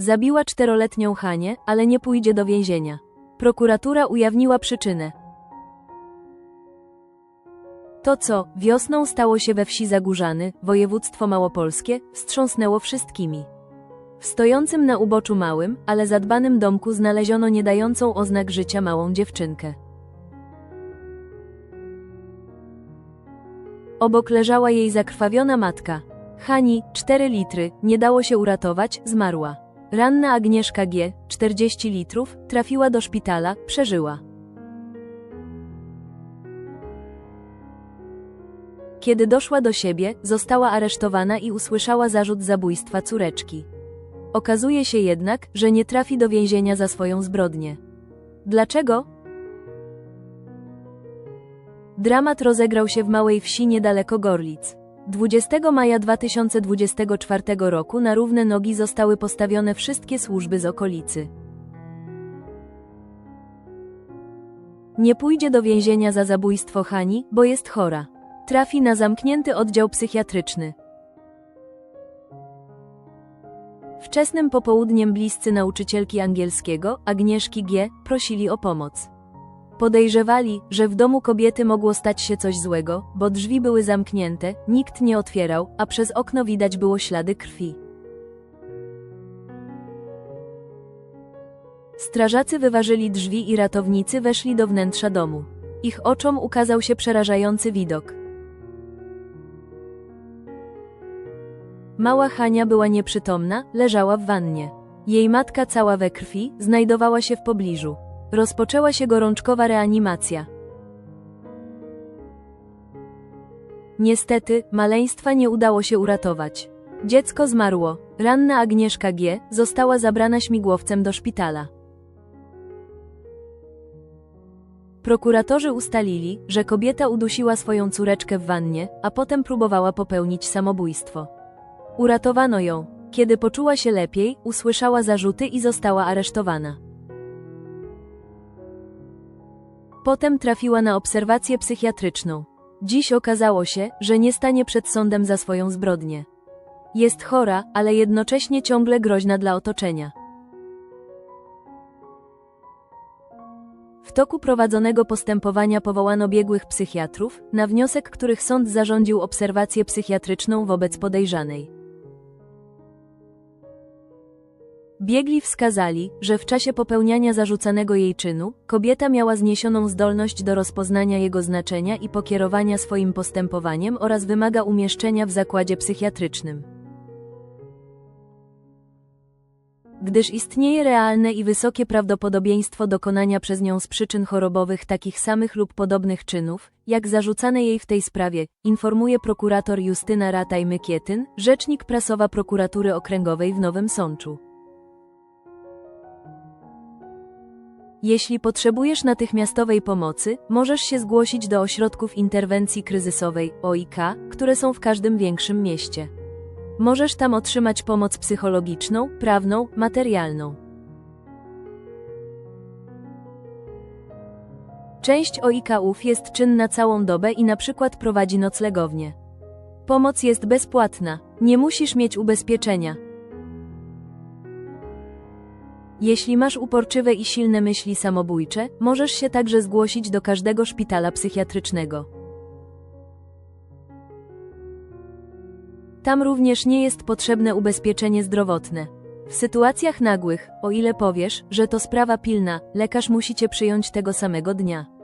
Zabiła czteroletnią Hanię, ale nie pójdzie do więzienia. Prokuratura ujawniła przyczynę. To co, wiosną stało się we wsi Zagórzany, województwo małopolskie, wstrząsnęło wszystkimi. W stojącym na uboczu małym, ale zadbanym domku znaleziono nie dającą oznak życia małą dziewczynkę. Obok leżała jej zakrwawiona matka. Hani, 4 litry, nie dało się uratować, zmarła. Ranna Agnieszka G., 40 litrów, trafiła do szpitala, przeżyła. Kiedy doszła do siebie, została aresztowana i usłyszała zarzut zabójstwa córeczki. Okazuje się jednak, że nie trafi do więzienia za swoją zbrodnię. Dlaczego? Dramat rozegrał się w małej wsi niedaleko Gorlic. 20 maja 2024 roku na równe nogi zostały postawione wszystkie służby z okolicy. Nie pójdzie do więzienia za zabójstwo Hani, bo jest chora. Trafi na zamknięty oddział psychiatryczny. Wczesnym popołudniem bliscy nauczycielki angielskiego, Agnieszki G., prosili o pomoc. Podejrzewali, że w domu kobiety mogło stać się coś złego, bo drzwi były zamknięte, nikt nie otwierał, a przez okno widać było ślady krwi. Strażacy wyważyli drzwi i ratownicy weszli do wnętrza domu. Ich oczom ukazał się przerażający widok. Mała Hania była nieprzytomna, leżała w wannie. Jej matka cała we krwi znajdowała się w pobliżu. Rozpoczęła się gorączkowa reanimacja. Niestety, maleństwa nie udało się uratować. Dziecko zmarło. Ranna Agnieszka G. została zabrana śmigłowcem do szpitala. Prokuratorzy ustalili, że kobieta udusiła swoją córeczkę w wannie, a potem próbowała popełnić samobójstwo. Uratowano ją. Kiedy poczuła się lepiej, usłyszała zarzuty i została aresztowana. Potem trafiła na obserwację psychiatryczną. Dziś okazało się, że nie stanie przed sądem za swoją zbrodnię. Jest chora, ale jednocześnie ciągle groźna dla otoczenia. W toku prowadzonego postępowania powołano biegłych psychiatrów, na wniosek których sąd zarządził obserwację psychiatryczną wobec podejrzanej. Biegli wskazali, że w czasie popełniania zarzucanego jej czynu, kobieta miała zniesioną zdolność do rozpoznania jego znaczenia i pokierowania swoim postępowaniem oraz wymaga umieszczenia w zakładzie psychiatrycznym. Gdyż istnieje realne i wysokie prawdopodobieństwo dokonania przez nią z przyczyn chorobowych takich samych lub podobnych czynów, jak zarzucane jej w tej sprawie, informuje prokurator Justyna Rataj-Mykietyn, rzecznik prasowa prokuratury okręgowej w Nowym Sączu. Jeśli potrzebujesz natychmiastowej pomocy, możesz się zgłosić do ośrodków interwencji kryzysowej OIK, które są w każdym większym mieście. Możesz tam otrzymać pomoc psychologiczną, prawną, materialną. Część OIK-ów jest czynna całą dobę i na przykład prowadzi noclegownię. Pomoc jest bezpłatna, nie musisz mieć ubezpieczenia. Jeśli masz uporczywe i silne myśli samobójcze, możesz się także zgłosić do każdego szpitala psychiatrycznego. Tam również nie jest potrzebne ubezpieczenie zdrowotne. W sytuacjach nagłych, o ile powiesz, że to sprawa pilna, lekarz musi cię przyjąć tego samego dnia.